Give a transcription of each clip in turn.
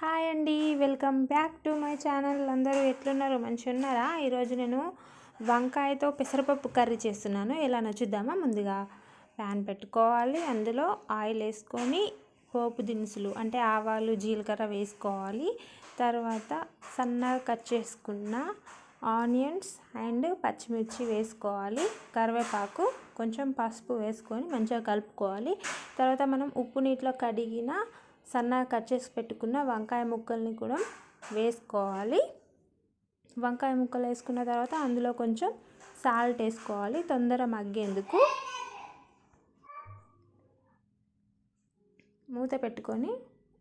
Hi అండి welcome back to my channel. అందరూ ఎట్లున్నారు? మంచిగా ఉన్నారా? ఈరోజు నేను వంకాయతో పెసరపప్పు కర్రీ చేస్తున్నాను. ఎలా నచ్చుద్దామా? ముందుగా ప్యాన్ పెట్టుకోవాలి. అందులో ఆయిల్ వేసుకొని పోపు దినుసులు అంటే ఆవాలు జీలకర్ర వేసుకోవాలి. తర్వాత సన్నగా కట్ చేసుకున్న ఆనియన్స్ అండ్ పచ్చిమిర్చి వేసుకోవాలి. కరివేపాకు కొంచెం పసుపు వేసుకొని మంచిగా కలుపుకోవాలి. తర్వాత మనం ఉప్పు నీటిలో కడిగిన సన్నగా కట్ చేసి పెట్టుకున్న వంకాయ ముక్కల్ని కూడా వేసుకోవాలి. వంకాయ ముక్కలు వేసుకున్న తర్వాత అందులో కొంచెం సాల్ట్ వేసుకోవాలి. తొందర మగ్గేందుకు. మూత పెట్టుకొని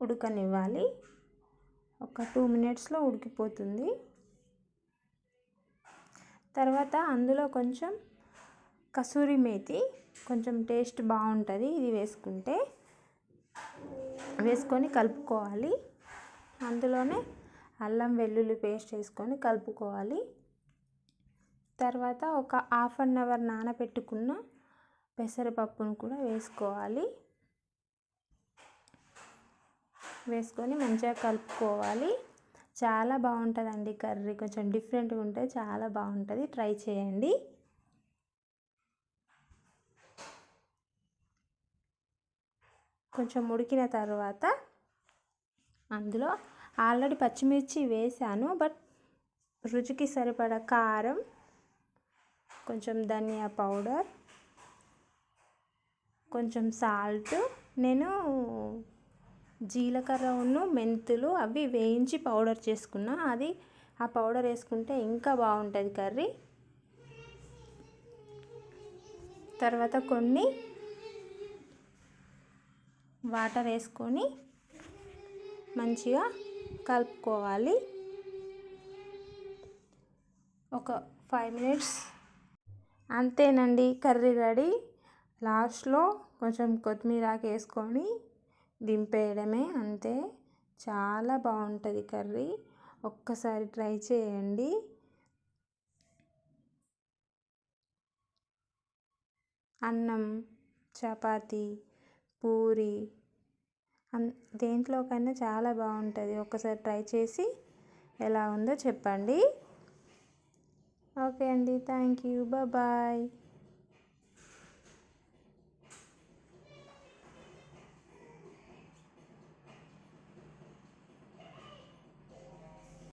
ఉడకనివ్వాలి. ఒక టూ మినిట్స్లో ఉడికిపోతుంది. తర్వాత అందులో కొంచెం కసూరి మేతి కొంచెం టేస్ట్ బాగుంటుంది ఇది వేసుకుంటే. వేసుకొని కలుపుకోవాలి. అందులోనే అల్లం వెల్లుల్లి పేస్ట్ వేసుకొని కలుపుకోవాలి. తర్వాత ఒక హాఫ్ అన్ అవర్ నానబెట్టుకున్న పెసరపప్పును కూడా వేసుకోవాలి. వేసుకొని మంచిగా కలుపుకోవాలి. చాలా బాగుంటుందండి కర్రీ. కొంచెం డిఫరెంట్గా ఉంటే చాలా బాగుంటుంది. ట్రై చేయండి. కొంచెం ఉడికిన తర్వాత అందులో ఆల్రెడీ పచ్చిమిర్చి వేసాను బట్ రుచికి సరిపడ కారం కొంచెం ధనియా పౌడర్ కొంచెం సాల్ట్ నేను జీలకర్రను మెంతులు అవి వేయించి పౌడర్ చేసుకున్నా. అది ఆ పౌడర్ వేసుకుంటే ఇంకా బాగుంటుంది కర్రీ. తర్వాత కొన్ని వాటర్ వేసుకొని మంచిగా కలుపుకోవాలి. ఒక ఫైవ్ మినిట్స్ అంతేనండి కర్రీ రెడీ. లాస్ట్లో కొంచెం కొత్తిమీర వేసుకొని దింపేయడమే అంతే. చాలా బాగుంటుంది కర్రీ. ఒక్కసారి ట్రై చేయండి. అన్నం చపాతీ పూరి. దేంట్లోకైనా చాలా బాగుంటుంది. ఒకసారి ట్రై చేసి ఎలా ఉందో చెప్పండి. ఓకే అండి. Thank you. బాయ్.